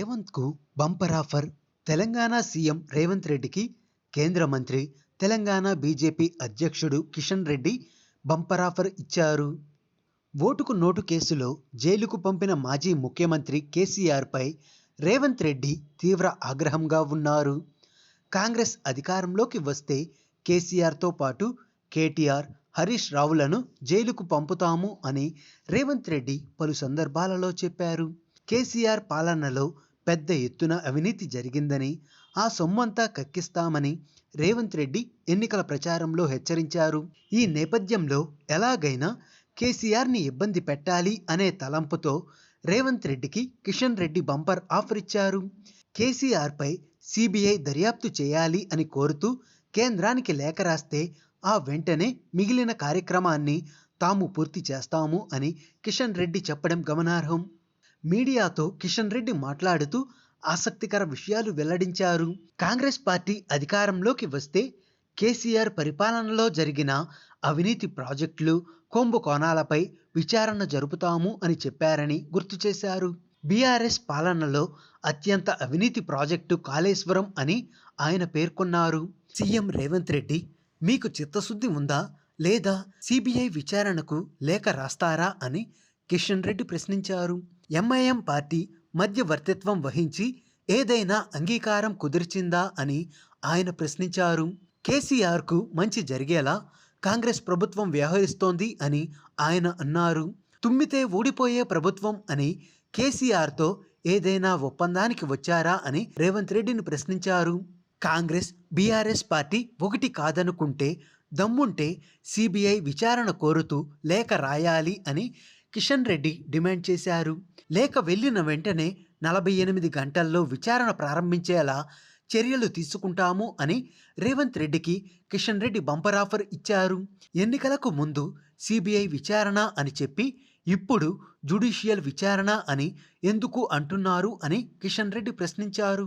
రేవంత్కు bumper offer. Telangana CM Revanth రెడ్డికి కేంద్ర మంత్రి తెలంగాణ బీజేపీ అధ్యక్షుడు కిషన్ రెడ్డి బంపర్ ఆఫర్ ఇచ్చారు. ఓటుకు నోటు కేసులో జైలుకు పంపిన మాజీ ముఖ్యమంత్రి కేసీఆర్పై రేవంత్ రెడ్డి తీవ్ర ఆగ్రహంగా ఉన్నారు. కాంగ్రెస్ అధికారంలోకి వస్తే కేసీఆర్తో పాటు కేటీఆర్ హరీష్ రావులను జైలుకు పంపుతాము అని రేవంత్ రెడ్డి పలు సందర్భాలలో చెప్పారు. కేసీఆర్ పాలనలో పెద్ద ఎత్తున అవినీతి జరిగిందని ఆ సొమ్మంతా కక్కిస్తామని రేవంత్ రెడ్డి ఎన్నికల ప్రచారంలో హెచ్చరించారు. ఈ నేపథ్యంలో ఎలాగైనా కేసీఆర్ని ఇబ్బంది పెట్టాలి అనే తలంపుతో రేవంత్ రెడ్డికి కిషన్ రెడ్డి బంపర్ ఆఫర్ ఇచ్చారు. కేసీఆర్పై సిబిఐ దర్యాప్తు చేయాలి అని కోరుతూ కేంద్రానికి లేఖ రాస్తే ఆ వెంటనే మిగిలిన కార్యక్రమాన్ని తాము పూర్తి చేస్తాము అని కిషన్ రెడ్డి చెప్పడం గమనార్హం. మీడియాతో కిషన్ రెడ్డి మాట్లాడుతూ ఆసక్తికర విషయాలు వెల్లడించారు. కాంగ్రెస్ పార్టీ అధికారంలోకి వస్తే కేసీఆర్ పరిపాలనలో జరిగిన అవినీతి ప్రాజెక్టులు కుంభకోణాలపై విచారణ జరుపుతాము అని చెప్పారని గుర్తు చేశారు. బీఆర్ఎస్ పాలనలో అత్యంత అవినీతి ప్రాజెక్టు కాళేశ్వరం అని ఆయన పేర్కొన్నారు. సీఎం రేవంత్ రెడ్డి మీకు చిత్తశుద్ధి ఉందా? లేదా సిబిఐ విచారణకు లేఖ రాస్తారా? అని కిషన్ రెడ్డి ప్రశ్నించారు. ఎంఐఎం పార్టీ మధ్యవర్తిత్వం వహించి ఏదైనా అంగీకారం కుదిర్చిందా అని ఆయన ప్రశ్నించారు. కేసీఆర్కు మంచి జరిగేలా కాంగ్రెస్ ప్రభుత్వం వ్యవహరిస్తోంది అని ఆయన అన్నారు. తుమ్మితే ఊడిపోయే ప్రభుత్వం అని కేసీఆర్తో ఏదైనా ఒప్పందానికి వచ్చారా అని రేవంత్ రెడ్డిని ప్రశ్నించారు. కాంగ్రెస్ బీఆర్ఎస్ పార్టీ ఒకటి కాదనుకుంటే దమ్ముంటే సిబిఐ విచారణ కోరుతూ లేఖ రాయాలి అని కిషన్ రెడ్డి డిమాండ్ చేశారు. లేఖ వెళ్ళిన వెంటనే నలభై ఎనిమిది గంటల్లో విచారణ ప్రారంభించేలా చర్యలు తీసుకుంటాము అని రేవంత్ రెడ్డికి కిషన్ రెడ్డి బంపర్ ఆఫర్ ఇచ్చారు. ఎన్నికలకు ముందు సిబిఐ విచారణ అని చెప్పి ఇప్పుడు జుడిషియల్ విచారణ అని ఎందుకు అంటున్నారు అని కిషన్ రెడ్డి ప్రశ్నించారు.